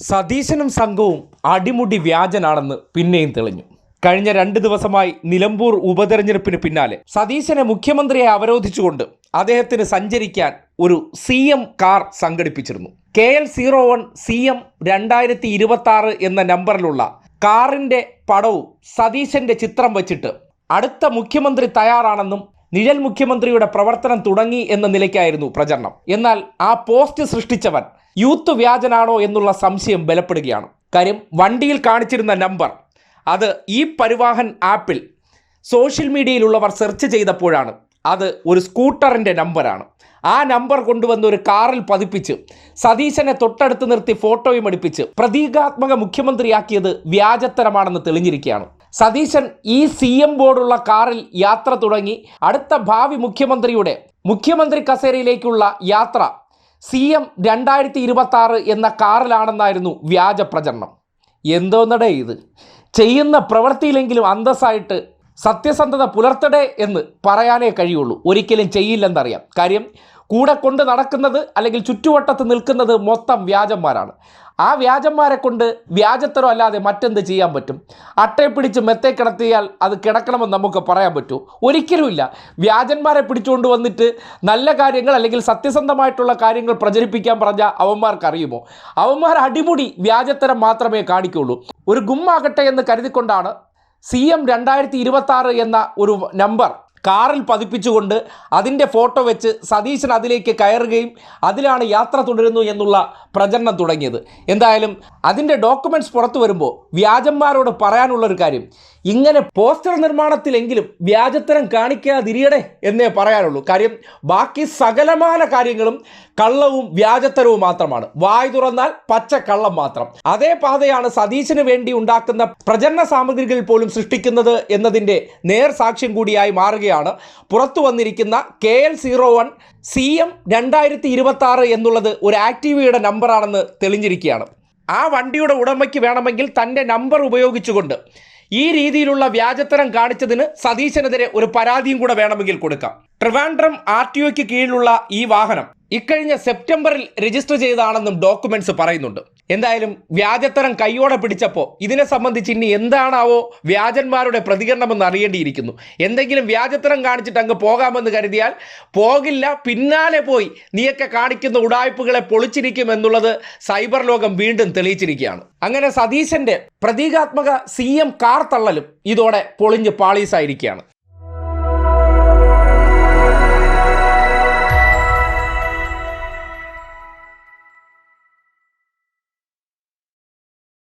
സതീശനും സംഘവും അടിമുടി വ്യാജനാണെന്ന് പിന്നെയും തെളിഞ്ഞു. കഴിഞ്ഞ രണ്ട് ദിവസമായി നിലമ്പൂർ ഉപതെരഞ്ഞെടുപ്പിന് പിന്നാലെ സതീശനെ മുഖ്യമന്ത്രിയെ അവരോധിച്ചുകൊണ്ട് അദ്ദേഹത്തിന് സഞ്ചരിക്കാൻ ഒരു സി എം കാർ സംഘടിപ്പിച്ചിരുന്നു. K L zero one C M രണ്ടായിരത്തി ഇരുപത്തി ആറ് എന്ന നമ്പറിലുള്ള കാറിന്റെ പടവും സതീശന്റെ ചിത്രം വച്ചിട്ട് അടുത്ത മുഖ്യമന്ത്രി തയ്യാറാണെന്നും നിഴൽ മുഖ്യമന്ത്രിയുടെ പ്രവർത്തനം തുടങ്ങി എന്ന നിലയ്ക്കായിരുന്നു പ്രചരണം. എന്നാൽ ആ പോസ്റ്റ് സൃഷ്ടിച്ചവൻ യൂത്ത് വ്യാജനാണോ എന്നുള്ള സംശയം ബലപ്പെടുകയാണ്. കാര്യം വണ്ടിയിൽ കാണിച്ചിരുന്ന നമ്പർ അത് ഈ പരിവാഹൻ ആപ്പിൽ സോഷ്യൽ മീഡിയയിലുള്ളവർ സെർച്ച് ചെയ്തപ്പോഴാണ്. അത് ഒരു സ്കൂട്ടറിന്റെ നമ്പറാണ്. ആ നമ്പർ കൊണ്ടുവന്ന് ഒരു കാറിൽ പതിപ്പിച്ച് സതീശനെ തൊട്ടടുത്ത് നിർത്തി ഫോട്ടോയും എടുപ്പിച്ച് പ്രതീകാത്മക മുഖ്യമന്ത്രിയാക്കിയത് വ്യാജത്തരമാണെന്ന് തെളിഞ്ഞിരിക്കുകയാണ്. സതീശൻ ഈ സി എം ബോർഡുള്ള കാറിൽ യാത്ര തുടങ്ങി അടുത്ത ഭാവി മുഖ്യമന്ത്രിയുടെ മുഖ്യമന്ത്രി കസേരയിലേക്കുള്ള യാത്ര സി എം രണ്ടായിരത്തി ഇരുപത്തി ആറ് എന്ന കാറിലാണെന്നായിരുന്നു വ്യാജ പ്രചരണം. എന്തോന്നടേ ഇത്? ചെയ്യുന്ന പ്രവൃത്തിയിലെങ്കിലും അന്തസ്സായിട്ട് സത്യസന്ധത പുലർത്തടേ എന്ന് പറയാനേ കഴിയുള്ളൂ. ഒരിക്കലും ചെയ്യില്ലെന്നറിയാം. കാര്യം കൂടെ കൊണ്ട് നടക്കുന്നത് അല്ലെങ്കിൽ ചുറ്റുവട്ടത്ത് നിൽക്കുന്നത് മൊത്തം വ്യാജന്മാരാണ്. ആ വ്യാജന്മാരെ കൊണ്ട് വ്യാജത്തരം അല്ലാതെ മറ്റെന്ത് ചെയ്യാൻ പറ്റും? അട്ടയെ പിടിച്ച് മെത്തേ കിടത്തിയാൽ അത് കിടക്കണമെന്ന് നമുക്ക് പറയാൻ പറ്റൂ? ഒരിക്കലുമില്ല വ്യാജന്മാരെ പിടിച്ചുകൊണ്ട് വന്നിട്ട് നല്ല കാര്യങ്ങൾ അല്ലെങ്കിൽ സത്യസന്ധമായിട്ടുള്ള കാര്യങ്ങൾ പ്രചരിപ്പിക്കാൻ പറഞ്ഞ അവന്മാർക്ക് അറിയുമോ? അവന്മാർ അടിമുടി വ്യാജത്തരം മാത്രമേ കാണിക്കുള്ളൂ. ഒരു ഗുമ്മാകട്ടെ എന്ന് കരുതിക്കൊണ്ടാണ് സി എം രണ്ടായിരത്തി ഇരുപത്തി എന്ന ഒരു നമ്പർ കാറിൽ പതിപ്പിച്ചുകൊണ്ട് അതിന്റെ ഫോട്ടോ വെച്ച് സതീശൻ അതിലേക്ക് കയറുകയും അതിലാണ് യാത്ര തുടരുന്നു എന്നുള്ള പ്രചരണം തുടങ്ങിയത്. എന്തായാലും അതിന്റെ ഡോക്യുമെന്റ്സ് പുറത്തു വരുമ്പോൾ വ്യാജന്മാരോട് പറയാനുള്ളൊരു കാര്യം ഇങ്ങനെ പോസ്റ്റർ നിർമ്മാണത്തിലെങ്കിലും വ്യാജത്തരം കാണിക്കാതിരിയടെ എന്നേ പറയാനുള്ളൂ. കാര്യം ബാക്കി സകലമായ കാര്യങ്ങളും കള്ളവും വ്യാജത്തരവും മാത്രമാണ്. വായ് തുറന്നാൽ പച്ച കള്ളം മാത്രം. അതേ പാതയാണ് സതീശന് വേണ്ടി ഉണ്ടാക്കുന്ന പ്രചരണ സാമഗ്രികൾ പോലും സൃഷ്ടിക്കുന്നത് എന്നതിന്റെ നേർ സാക്ഷ്യം കൂടിയായി മാറുകയാണ്. പുറത്തു വന്നിരിക്കുന്ന K L zero one C M രണ്ടായിരത്തി ഇരുപത്തി ആറ് എന്നുള്ളത് ഒരു ആക്റ്റീവയുടെ നമ്പറാണെന്ന് തെളിഞ്ഞിരിക്കുകയാണ്. ആ വണ്ടിയുടെ ഉടമയ്ക്ക് വേണമെങ്കിൽ തന്റെ നമ്പർ ഉപയോഗിച്ചുകൊണ്ട് ഈ രീതിയിലുള്ള വ്യാജത്തരം കാണിച്ചതിന് സതീശനെതിരെ ഒരു പരാതിയും കൂടെ വേണമെങ്കിൽ കൊടുക്കാം. ട്രിവാൻഡ്രം ആർ ടി ഒക്ക് കീഴിലുള്ള ഈ വാഹനം ഇക്കഴിഞ്ഞ സെപ്റ്റംബറിൽ രജിസ്റ്റർ ചെയ്തതാണെന്നും ഡോക്യുമെന്റ്സ് പറയുന്നുണ്ട്. എന്തായാലും വ്യാജത്തരം കൈയോടെ പിടിച്ചപ്പോൾ ഇതിനെ സംബന്ധിച്ച് ഇനി എന്താണാവോ വ്യാജന്മാരുടെ പ്രതികരണമെന്ന് അറിയേണ്ടിയിരിക്കുന്നു. എന്തെങ്കിലും വ്യാജത്തരം കാണിച്ചിട്ട് അങ്ങ് പോകാമെന്ന് കരുതിയാൽ പോകില്ല പിന്നാലെ പോയി നീയൊക്കെ കാണിക്കുന്ന ഉടായ്പകളെ പൊളിച്ചിരിക്കും എന്നുള്ളത് സൈബർ ലോകം വീണ്ടും തെളിയിച്ചിരിക്കുകയാണ്. അങ്ങനെ സതീശന്റെ പ്രതീകാത്മക സി എം കാർ തള്ളലും ഇതോടെ പൊളിഞ്ഞ് പാളീസായിരിക്കുകയാണ്.